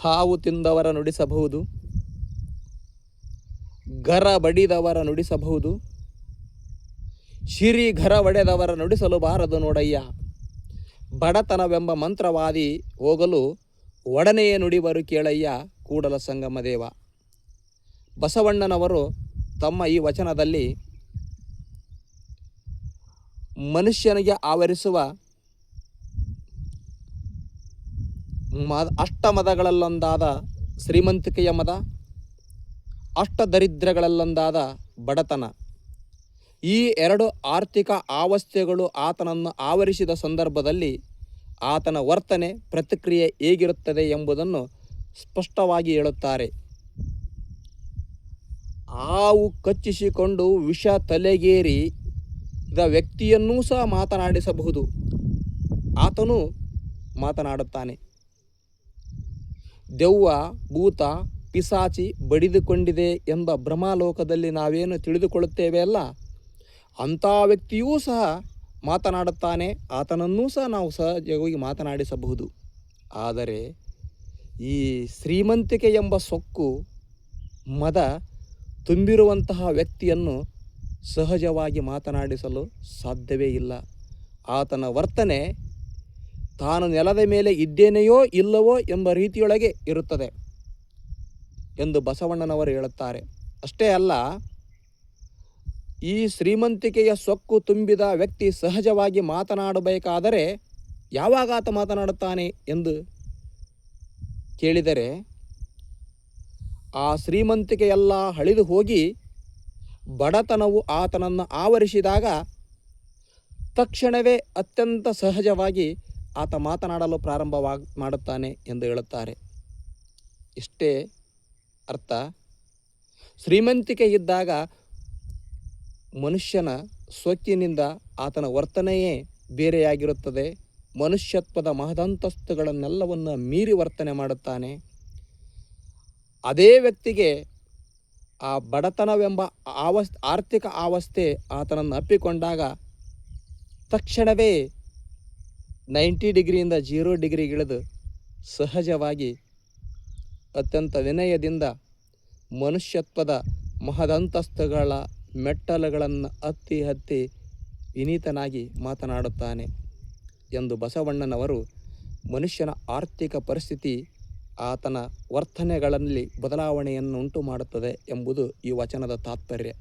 ಹಾವು ತಿಂದವರ ನುಡಿಸಬಹುದು ಗರ ಬಡಿದವರ ನುಡಿಸಬಹುದು, ಶಿರಿ ಘರ ಒಡೆದವರ ನುಡಿಸಲು ಬಾರದು ನೋಡಯ್ಯ. ಬಡತನವೆಂಬ ಮಂತ್ರವಾದಿ ಹೋಗಲು ಒಡನೆಯೇ ನುಡಿವರು ಕೇಳಯ್ಯ ಕೂಡಲ ಸಂಗಮದೇವ ಬಸವಣ್ಣನವರು ತಮ್ಮ ಈ ವಚನದಲ್ಲಿ ಮನುಷ್ಯನಿಗೆ ಆವರಿಸುವ ಮ ಅಷ್ಟಮದಗಳಲ್ಲೊಂದಾದ ಶ್ರೀಮಂತಿಕೆಯ ಮದ ಅಷ್ಟದರಿದ್ರಗಳಲ್ಲೊಂದಾದ ಬಡತನ. ಈ ಎರಡು ಆರ್ಥಿಕ ಆವಸ್ಥೆಗಳು ಆತನನ್ನು ಆವರಿಸಿದ ಸಂದರ್ಭದಲ್ಲಿ ಆತನ ವರ್ತನೆ, ಪ್ರತಿಕ್ರಿಯೆ ಹೇಗಿರುತ್ತದೆ ಎಂಬುದನ್ನು ಸ್ಪಷ್ಟವಾಗಿ ಹೇಳುತ್ತಾರೆ. ಹಾವು ಕಚ್ಚಿಸಿಕೊಂಡು ವಿಷ ತಲೆಗೇರಿ ದ ವ್ಯಕ್ತಿಯನ್ನೂ ಸಹ ಮಾತನಾಡಿಸಬಹುದು. ಆತನು ಮಾತನಾಡುತ್ತಾನೆ. ದೆವ್ವ, ಭೂತ, ಪಿಸಾಚಿ ಬಡಿದುಕೊಂಡಿದೆ ಎಂಬ ಭ್ರಮಾಲೋಕದಲ್ಲಿ ನಾವೇನು ತಿಳಿದುಕೊಳ್ಳುತ್ತೇವೆ ಅಲ್ಲ? ಅಂಥ ವ್ಯಕ್ತಿಯೂ ಸಹ ಮಾತನಾಡುತ್ತಾನೆ. ಆತನನ್ನೂ ಸಹ ನಾವು ಸಹಜವಾಗಿ ಮಾತನಾಡಿಸಬಹುದು. ಆದರೆ ಈ ಶ್ರೀಮಂತಿಕೆ ಎಂಬ ಸೊಕ್ಕು ಮದ ತುಂಬಿರುವಂತಹ ವ್ಯಕ್ತಿಯನ್ನು ಸಹಜವಾಗಿ ಮಾತನಾಡಿಸಲು ಸಾಧ್ಯವೇ ಇಲ್ಲ. ಆತನ ವರ್ತನೆ ತಾನು ನೆಲದ ಮೇಲೆ ಇದ್ದೇನೆಯೋ ಇಲ್ಲವೋ ಎಂಬ ರೀತಿಯೊಳಗೆ ಇರುತ್ತದೆ ಎಂದು ಬಸವಣ್ಣನವರು ಹೇಳುತ್ತಾರೆ. ಅಷ್ಟೇ ಅಲ್ಲ, ಈ ಶ್ರೀಮಂತಿಕೆಯ ಸೊಕ್ಕು ತುಂಬಿದ ವ್ಯಕ್ತಿ ಸಹಜವಾಗಿ ಮಾತನಾಡಬೇಕಾದರೆ ಯಾವಾಗ ಆತ ಮಾತನಾಡುತ್ತಾನೆ ಎಂದು ಕೇಳಿದರೆ, ಆ ಶ್ರೀಮಂತಿಕೆಯೆಲ್ಲ ಅಳಿದು ಹೋಗಿ ಬಡತನವು ಆತನನ್ನು ಆವರಿಸಿದಾಗ ತಕ್ಷಣವೇ ಅತ್ಯಂತ ಸಹಜವಾಗಿ ಆತ ಮಾತನಾಡಲು ಪ್ರಾರಂಭವಾಗ, ಮಾಡುತ್ತಾನೆ ಎಂದು ಹೇಳುತ್ತಾರೆ. ಇಷ್ಟೇ ಅರ್ಥ. ಶ್ರೀಮಂತಿಕೆ ಇದ್ದಾಗ ಮನುಷ್ಯನ ಸೊಕ್ಕಿನಿಂದ ಆತನ ವರ್ತನೆಯೇ ಬೇರೆಯಾಗಿರುತ್ತದೆ. ಮನುಷ್ಯತ್ವದ ಮಹದಂತಸ್ತುಗಳನ್ನೆಲ್ಲವನ್ನು ಮೀರಿ ವರ್ತನೆ ಮಾಡುತ್ತಾನೆ. ಅದೇ ವ್ಯಕ್ತಿಗೆ ಆ ಬಡತನವೆಂಬ ಆವಸ್, ಆರ್ಥಿಕ ಅವಸ್ಥೆ ಆತನನ್ನು ಅಪ್ಪಿಕೊಂಡಾಗ ತಕ್ಷಣವೇ ನೈಂಟಿ ಡಿಗ್ರಿಯಿಂದ ಜೀರೋ ಡಿಗ್ರಿಗಿಳಿದು ಸಹಜವಾಗಿ ಅತ್ಯಂತ ವಿನಯದಿಂದ ಮನುಷ್ಯತ್ವದ ಮಹದಂತಸ್ತುಗಳ ಮೆಟ್ಟಲುಗಳನ್ನು ಹತ್ತಿ ಹತ್ತಿ ವಿನೀತನಾಗಿ ಮಾತನಾಡುತ್ತಾನೆ ಎಂದು ಬಸವಣ್ಣನವರು ಮನುಷ್ಯನ ಆರ್ಥಿಕ ಪರಿಸ್ಥಿತಿ, ಆತನ ವರ್ತನೆಗಳಲ್ಲಿ ಬದಲಾವಣೆಯನ್ನು ಉಂಟು ಮಾಡುತ್ತದೆ ಎಂಬುದು ಈ ವಚನದ ತಾತ್ಪರ್ಯ.